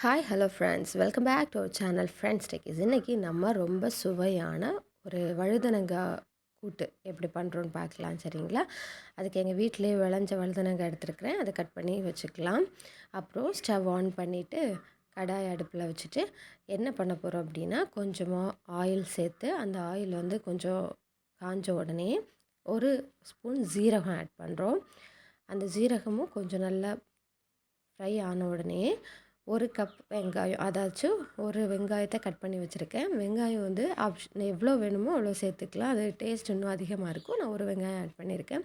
Hi hello friends welcome back to our channel friends techies இன்றைக்கி நம்ம ரொம்ப சுவையான ஒரு வழுதனங்காய் கூட்டு எப்படி பண்ணுறோன்னு பார்க்கலாம் சரிங்களா? அதுக்கு எங்கள் வீட்டிலே விளைஞ்ச வழுதனங்காய் எடுத்துருக்கிறேன். அதை கட் பண்ணி வச்சுக்கலாம். அப்புறம் ஸ்டவ் ஆன் பண்ணிவிட்டு கடாய் அடுப்பில் வச்சுட்டு என்ன பண்ண போகிறோம் அப்படின்னா கொஞ்சமாக ஆயில் சேர்த்து அந்த ஆயில் வந்து கொஞ்சம் காஞ்ச உடனே ஒரு ஸ்பூன் ஜீரகம் ஆட் பண்ணுறோம் அந்த ஜீரகமும் கொஞ்சம் நல்லா ஃப்ரை ஆன உடனே ஒரு கப் வெங்காயம் அதாச்சும் ஒரு வெங்காயத்தை கட் பண்ணி வச்சுருக்கேன். வெங்காயம் வந்து ஆப்ஷன் எவ்வளோ வேணுமோ அவ்வளோ சேர்த்துக்கலாம். அது டேஸ்ட் இன்னும் அதிகமாக இருக்கும். நான் ஒரு வெங்காயம் ஆட் பண்ணியிருக்கேன்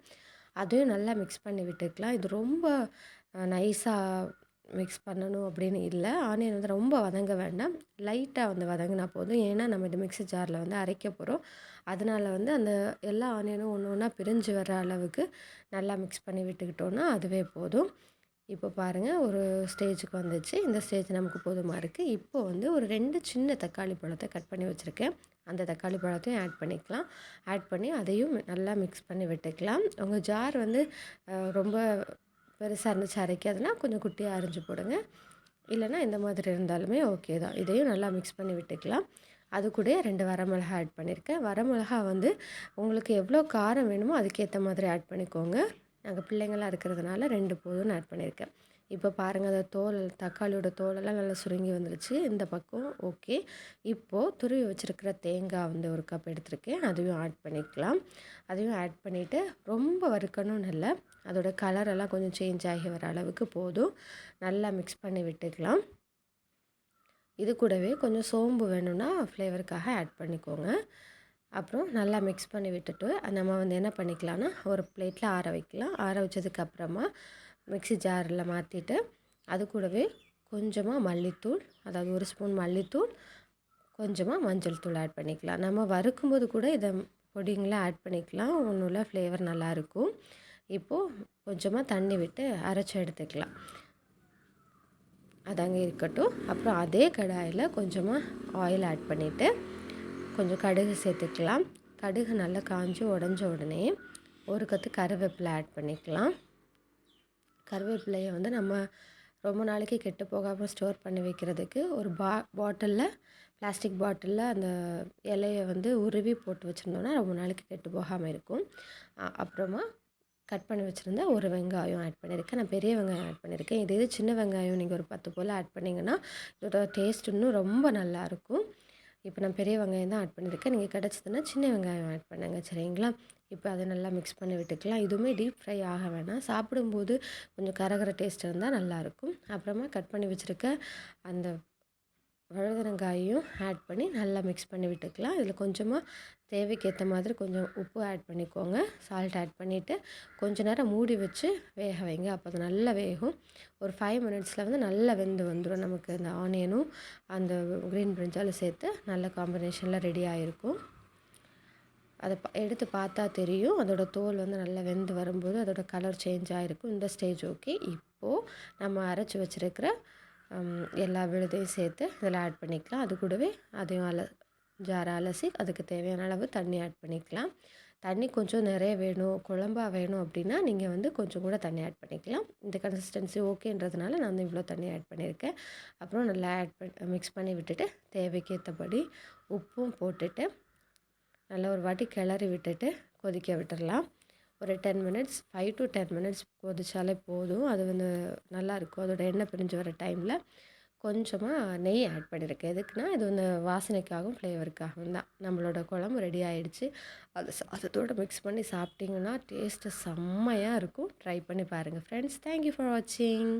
அதையும் நல்லா மிக்ஸ் பண்ணி விட்டுக்கலாம். இது ரொம்ப நைஸாக மிக்ஸ் பண்ணணும் அப்படின்னு இல்லை. ஆனியன் வந்து ரொம்ப வதங்க வேண்டாம். லைட்டாக வந்து வதங்கினா போதும். ஏன்னா நம்ம இந்த மிக்ஸி ஜாரில் வந்து அரைக்க போகிறோம் அதனால் வந்து அந்த எல்லா ஆனியனும் ஒன்று ஒன்றா பிரிஞ்சு வர அளவுக்கு நல்லா மிக்ஸ் பண்ணி விட்டுக்கிட்டோன்னா அதுவே போதும். இப்போ பாருங்கள் ஒரு ஸ்டேஜுக்கு வந்துச்சு. இந்த ஸ்டேஜ் நமக்கு போதுமாக இருக்குது இப்போ வந்து ஒரு ரெண்டு சின்ன தக்காளி பழத்தை கட் பண்ணி வச்சுருக்கேன். அந்த தக்காளி பழத்தையும் ஆட் பண்ணிக்கலாம். ஆட் பண்ணி அதையும் நல்லா மிக்ஸ் பண்ணி விட்டுக்கலாம். உங்கள் ஜார் வந்து ரொம்ப பெருசாக இருந்துச்சு அரைக்காதுன்னா கொஞ்சம் குட்டியாக அரைஞ்சி போடுங்க. இல்லைனா இந்த மாதிரி இருந்தாலுமே ஓகே தான். இதையும் நல்லா மிக்ஸ் பண்ணி விட்டுக்கலாம். அது கூட ரெண்டு வரமிளகா ஆட் பண்ணியிருக்கேன் வரமிளகா வந்து உங்களுக்கு எவ்வளோ காரம் வேணுமோ அதுக்கேற்ற மாதிரி ஆட் பண்ணிக்கோங்க. நாங்கள் பிள்ளைங்களாம் இருக்கிறதுனால ரெண்டு போதும்னு ஆட் பண்ணியிருக்கேன். இப்போ பாருங்கள் அந்த தோல் தக்காளியோட தோலெல்லாம் நல்லா சுருங்கி வந்துருச்சு. இந்த பக்கம் ஓகே இப்போது துருவி வச்சுருக்கிற தேங்காய் வந்து ஒரு கப் எடுத்திருக்கேன். அதையும் ஆட் பண்ணிக்கலாம். அதையும் ஆட் பண்ணிவிட்டு ரொம்ப வறுக்கணும்னு இல்லை. அதோட கலரெல்லாம் கொஞ்சம் சேஞ்ச் ஆகி வர அளவுக்கு போதும். நல்லா மிக்ஸ் பண்ணி விட்டுக்கலாம். இது கூடவே கொஞ்சம் சோம்பு வேணும்னா ஃப்ளேவருக்காக ஆட் பண்ணிக்கோங்க. அப்புறம் நல்லா மிக்ஸ் பண்ணி விட்டுட்டு நம்ம வந்து என்ன பண்ணிக்கலாம்னா ஒரு பிளேட்டில் ஆற வைக்கலாம். ஆற வச்சதுக்கப்புறமா மிக்ஸி ஜாரில் மாற்றிட்டு அது கூடவே கொஞ்சமாக மல்லித்தூள் அதாவது ஒரு ஸ்பூன் மல்லித்தூள் கொஞ்சமாக மஞ்சள் தூள் ஆட் பண்ணிக்கலாம். நம்ம வறுக்கும்போது கூட இதை பொடிங்களாம் ஆட் பண்ணிக்கலாம். ஒன்றும் ஃப்ளேவர் நல்லாயிருக்கும் இப்போது கொஞ்சமாக தண்ணி விட்டு அரைச்சி எடுத்துக்கலாம். அதாங்க இருக்கட்டும். அப்புறம் அதே கடாயில் கொஞ்சமாக ஆயில் ஆட் பண்ணிவிட்டு கொஞ்சம் கடுகு சேர்த்துக்கலாம். கடுகு நல்லா காஞ்சி உடஞ்ச உடனே ஒரு கற்று கருவேப்பிலை ஆட் பண்ணிக்கலாம். கருவேப்பிலையை வந்து நம்ம ரொம்ப நாளைக்கு கெட்டு போகாமல் ஸ்டோர் பண்ணி வைக்கிறதுக்கு ஒரு பா பாட்டிலில் பிளாஸ்டிக் பாட்டிலில் அந்த இலையை வந்து உருவி போட்டு வச்சுருந்தோன்னா ரொம்ப நாளைக்கு கெட்டு போகாமல் இருக்கும். அப்புறமா கட் பண்ணி வச்சுருந்தா ஒரு வெங்காயம் ஆட் பண்ணியிருக்கேன் நான் பெரிய வெங்காயம் ஆட் பண்ணியிருக்கேன் இதே இது சின்ன வெங்காயம். நீங்கள் ஒரு பத்து போல் ஆட் பண்ணிங்கன்னா இதோட டேஸ்ட் இன்னும் ரொம்ப நல்லாயிருக்கும் இப்போ நான் பெரிய வெங்காயம் தான் ஆட் பண்ணியிருக்கேன். நீங்கள் கிடச்சிதுன்னா சின்ன வெங்காயம் ஆட் பண்ணுங்கள் சரிங்களா? இப்போ அதை நல்லா மிக்ஸ் பண்ணி விட்டுக்கலாம். இதுவுமே டீப் ஃப்ரை ஆக வேணாம். சாப்பிடும்போது கொஞ்சம் கரகர டேஸ்ட் இருந்தால் நல்லாயிருக்கும் அப்புறமா கட் பண்ணி வச்சுருக்க அந்த வழுதனங்காயையும் ஆட் பண்ணி நல்லா மிக்ஸ் பண்ணி விட்டுக்கலாம். இதில் கொஞ்சமாக தேவைக்கு ஏற்ற மாதிரி கொஞ்சம் உப்பு ஆட் பண்ணிக்கோங்க. சால்ட் ஆட் பண்ணிவிட்டு கொஞ்ச நேரம் மூடி வச்சு வேக வைங்க. அப்போ அது நல்லா வேகும். ஒரு ஃபைவ் மினிட்ஸில் வந்து நல்லா வெந்து வந்துடும் நமக்கு அந்த ஆனியனும் அந்த க்ரீன் பிரிஞ்சாலும் சேர்த்து நல்ல காம்பினேஷனில் ரெடி ஆகிருக்கும் அதை எடுத்து பார்த்தா தெரியும். அதோடய தோல் வந்து நல்லா வெந்து வரும்போது அதோடய கலர் சேஞ்ச் ஆகிருக்கும் இந்த ஸ்டேஜ் ஓகே இப்போது நம்ம அரைச்சி வச்சுருக்கிற எல்லா விழுதையும் சேர்த்து இதில் ஆட் பண்ணிக்கலாம். அது கூடவே அதையும் அல ஜாரை அலசி அதுக்கு தேவையான அளவு தண்ணி ஆட் பண்ணிக்கலாம். தண்ணி கொஞ்சம் நிறைய வேணும் குழம்பாக வேணும் அப்படின்னா நீங்கள் வந்து கொஞ்சம் கூட தண்ணி ஆட் பண்ணிக்கலாம். இந்த கன்சிஸ்டன்சி ஓகேன்றதுனால நான் வந்து இவ்வளோ தண்ணி ஆட் பண்ணியிருக்கேன். அப்புறம் நல்லா ஆட் பண்ணி மிக்ஸ் பண்ணி விட்டுட்டு தேவைக்கேற்றபடி உப்பும் போட்டுட்டு நல்லா ஒரு வாட்டி கிளறி விட்டுட்டு கொதிக்க விட்டுடலாம் ஒரு ten minutes five to ten minutes கொதிச்சாலே போதும். அது வந்து நல்லாயிருக்கும் அதோட எண்ணெய் பிரிஞ்சு வர டைமில் கொஞ்சமாக நெய் ஆட் பண்ணியிருக்கேன் எதுக்குன்னா இது வந்து வாசனைக்காகவும் ஃப்ளேவருக்காகவும் தான். நம்மளோட குழம்பு ரெடி ஆகிடுச்சு அது அதோடு மிக்ஸ் பண்ணி சாப்பிட்டிங்கன்னா டேஸ்ட்டு செம்மையாக இருக்கும். ட்ரை பண்ணி பாருங்கள் ஃப்ரெண்ட்ஸ் தேங்க்யூ ஃபார் வாட்சிங்